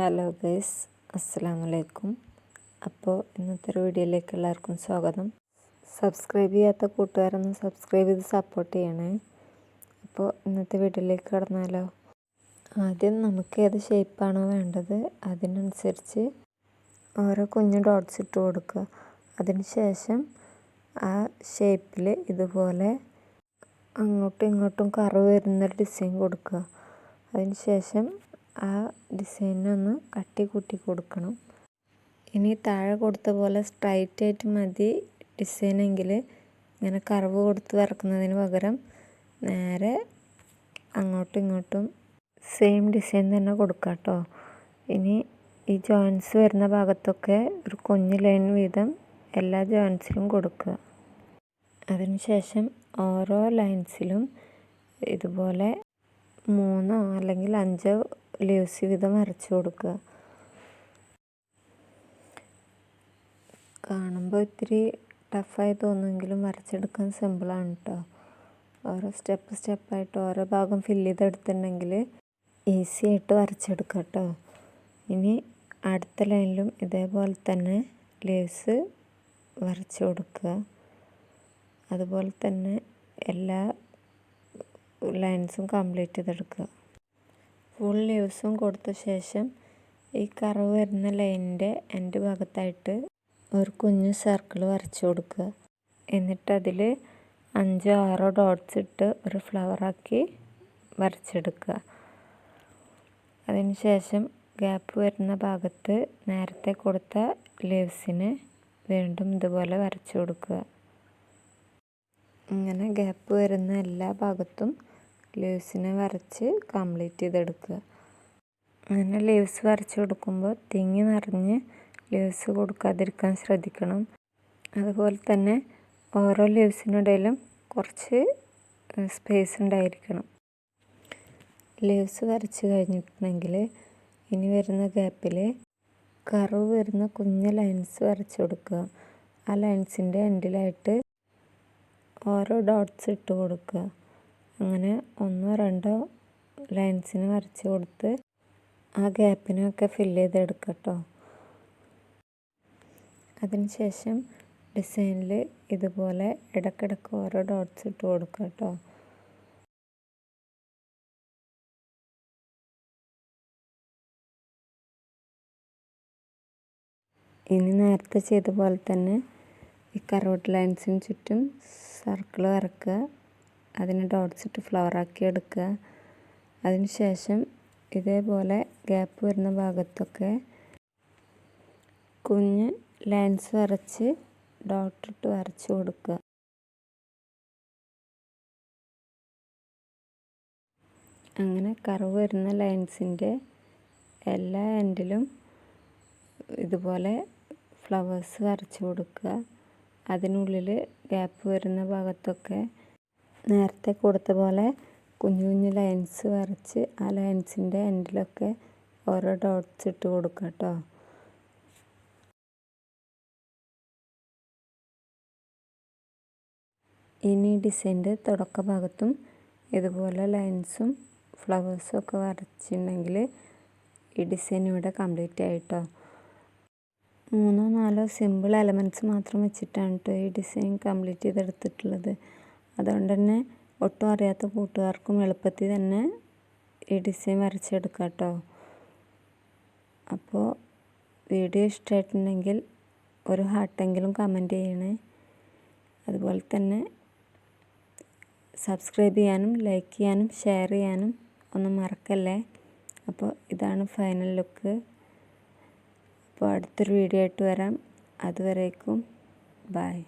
Hello guys അസ്സാം വലൈക്കും അപ്പോൾ ഇന്നത്തെ ഒരു വീഡിയോയിലേക്ക് എല്ലാവർക്കും സ്വാഗതം. സബ്സ്ക്രൈബ് ചെയ്യാത്ത കൂട്ടുകാരൊന്ന് സബ്സ്ക്രൈബ് ചെയ്ത് സപ്പോർട്ട് ചെയ്യണേ. അപ്പോൾ ഇന്നത്തെ വീഡിയോയിലേക്ക് കടന്നാലോ? ആദ്യം നമുക്ക് ഏത് ഷേപ്പാണോ വേണ്ടത് അതിനനുസരിച്ച് ഓരോ കുഞ്ഞു ഡോട്ട്സ് ഇട്ട് കൊടുക്കുക. അതിന് ശേഷം ആ ഷേപ്പിൽ ഇതുപോലെ അങ്ങോട്ടും ഇങ്ങോട്ടും കറവ് വരുന്ന ഡിസൈൻ കൊടുക്കുക. അതിന് ശേഷം ആ ഡിസൈനൊന്ന് കട്ടി കൂട്ടി കൊടുക്കണം. ഇനി താഴെ കൊടുത്ത പോലെ സ്ട്രൈറ്റ് ആയിട്ട് മതി ഡിസൈനെങ്കിൽ ഇങ്ങനെ കർവ് കൊടുത്ത് വരക്കുന്നതിന് പകരം നേരെ അങ്ങോട്ടും ഇങ്ങോട്ടും സെയിം ഡിസൈൻ തന്നെ കൊടുക്കാം കേട്ടോ ഇനി ഈ ജോയിൻസ് വരുന്ന ഭാഗത്തൊക്കെ ഒരു കുഞ്ഞ് ലൈൻ വീതം എല്ലാ ജോയിൻസിലും കൊടുക്കുക. അതിനുശേഷം ഓരോ ലൈൻസിലും ഇതുപോലെ മൂന്നോ അല്ലെങ്കിൽ അഞ്ചോ ലൂസ് വിധം വരച്ചു കൊടുക്കുക. കാണുമ്പോൾ ഇത്തിരി ടഫായി തോന്നുമെങ്കിലും വരച്ചെടുക്കാൻ സിമ്പിളാണ് കേട്ടോ ഓരോ സ്റ്റെപ്പ് സ്റ്റെപ്പായിട്ട് ഓരോ ഭാഗം ഫില്ല് ചെയ്തെടുത്തിട്ടുണ്ടെങ്കിൽ ഈസി ആയിട്ട് വരച്ചെടുക്കാം കേട്ടോ ഇനി അടുത്ത ലൈനിലും ഇതേപോലെ തന്നെ ലേസ് വരച്ചു കൊടുക്കുക. അതുപോലെ തന്നെ എല്ലാ ലൈൻസും കംപ്ലീറ്റ് ചെയ്തെടുക്കുക. ഫുൾ ലീവ്സും കൊടുത്ത ശേഷം ഈ കറവ് വരുന്ന ലൈനിന്റെ എന്റെ ഭാഗത്തായിട്ട് ഒരു കുഞ്ഞു സർക്കിൾ വരച്ചു കൊടുക്കുക. എന്നിട്ടതിൽ അഞ്ചോ ആറോ ഡോട്ട്സ് ഇട്ട് ഒരു ഫ്ലവറാക്കി വരച്ചെടുക്കുക. അതിനുശേഷം ഗ്യാപ്പ് വരുന്ന ഭാഗത്ത് നേരത്തെ കൊടുത്ത ലീവ്സിന് വീണ്ടും ഇതുപോലെ വരച്ചു കൊടുക്കുക. ഇങ്ങനെ ഗ്യാപ്പ് വരുന്ന എല്ലാ ഭാഗത്തും ലീവ്സിനെ വരച്ച് കംപ്ലീറ്റ് ചെയ്തെടുക്കുക. അങ്ങനെ ലീവ്സ് വരച്ച് കൊടുക്കുമ്പോൾ തിങ്ങി നിറഞ്ഞ് ലീവ്സ് കൊടുക്കാതിരിക്കാൻ ശ്രദ്ധിക്കണം. അതുപോലെ തന്നെ ഓരോ ലീവ്സിനിടയിലും കുറച്ച് സ്പേസ് ഉണ്ടായിരിക്കണം. ലീവ്സ് വരച്ച് കഴിഞ്ഞിട്ടുണ്ടെങ്കിൽ ഇനി വരുന്ന ഗ്യാപ്പിൽ കറവ് വരുന്ന കുഞ്ഞ ലൈൻസ് വരച്ച് കൊടുക്കുക. ആ ലൈൻസിന്റെ എൻഡിലായിട്ട് ഓരോ ഡോട്ട്സ് ഇട്ട് കൊടുക്കുക. അങ്ങനെ ഒന്നോ രണ്ടോ ലൈൻസിന് വരച്ച് കൊടുത്ത് ആ ഗ്യാപ്പിനൊക്കെ ഫില്ല് ചെയ്തെടുക്കുക കേട്ടോ അതിനുശേഷം ഡിസൈനിൽ ഇതുപോലെ ഇടക്കിടക്ക് ഓരോ ഡോട്ട്സ് ഇട്ട് കൊടുക്കുക കേട്ടോ ഇനി നേരത്തെ ചെയ്ത പോലെ തന്നെ ഈ കറോട്ട് ലൈൻസിന് ചുറ്റും സർക്കിൾ വരക്കുക. അതിന് ഡോട്ട്സ് ഇട്ട് ഫ്ലവറാക്കി എടുക്കുക. അതിനുശേഷം ഇതേപോലെ ഗ്യാപ്പ് വരുന്ന ഭാഗത്തൊക്കെ കുഞ്ഞ് ലൈൻസ് വരച്ച് ഡോട്ടിട്ട് വരച്ച് കൊടുക്കുക. അങ്ങനെ കറവ് വരുന്ന ലൈൻസിന്റെ എല്ലാ എൻഡിലും ഇതുപോലെ ഫ്ലവേഴ്സ് വരച്ച് കൊടുക്കുക. അതിനുള്ളിൽ ഗ്യാപ്പ് വരുന്ന ഭാഗത്തൊക്കെ നേരത്തെ കൊടുത്ത പോലെ കുഞ്ഞു കുഞ്ഞു ലൈൻസ് വരച്ച് ആ ലൈൻസിന്റെ എൻഡിലൊക്കെ ഓരോ ഡോട്ട്സ് ഇട്ട് കൊടുക്കുക കേട്ടോ ഇനി ഡിസൈന്റെ തുടക്ക ഭാഗത്തും ഇതുപോലെ ലൈൻസും ഫ്ലവേഴ്സും ഒക്കെ വരച്ചിട്ടുണ്ടെങ്കിൽ ഈ ഡിസൈൻ ഇവിടെ കംപ്ലീറ്റ് ആയിട്ടോ മൂന്നോ നാലോ സിമ്പിൾ എലമെന്റ്സ് മാത്രം വെച്ചിട്ടാണ് കേട്ടോ ഈ ഡിസൈൻ കംപ്ലീറ്റ് ചെയ്തെടുത്തിട്ടുള്ളത്. അതുകൊണ്ട് തന്നെ ഒട്ടും അറിയാത്ത കൂട്ടുകാർക്കും എളുപ്പത്തിൽ തന്നെ ഈ ഡിസൈൻ വരച്ചെടുക്കാം കേട്ടോ. അപ്പോൾ വീഡിയോ ഇഷ്ടമായിട്ടുണ്ടെങ്കിൽ ഒരു ഹാർട്ടെങ്കിലും കമന്റ് ചെയ്യണേ. അതുപോലെ തന്നെ സബ്സ്ക്രൈബ് ചെയ്യാനും ലൈക്ക് ചെയ്യാനും ഷെയർ ചെയ്യാനും ഒന്നും മറക്കല്ലേ? അപ്പോൾ ഇതാണ് ഫൈനൽ ലുക്ക്. അപ്പോൾ അടുത്തൊരു വീഡിയോ ആയിട്ട് വരാം. അതുവരേക്കും ബായ്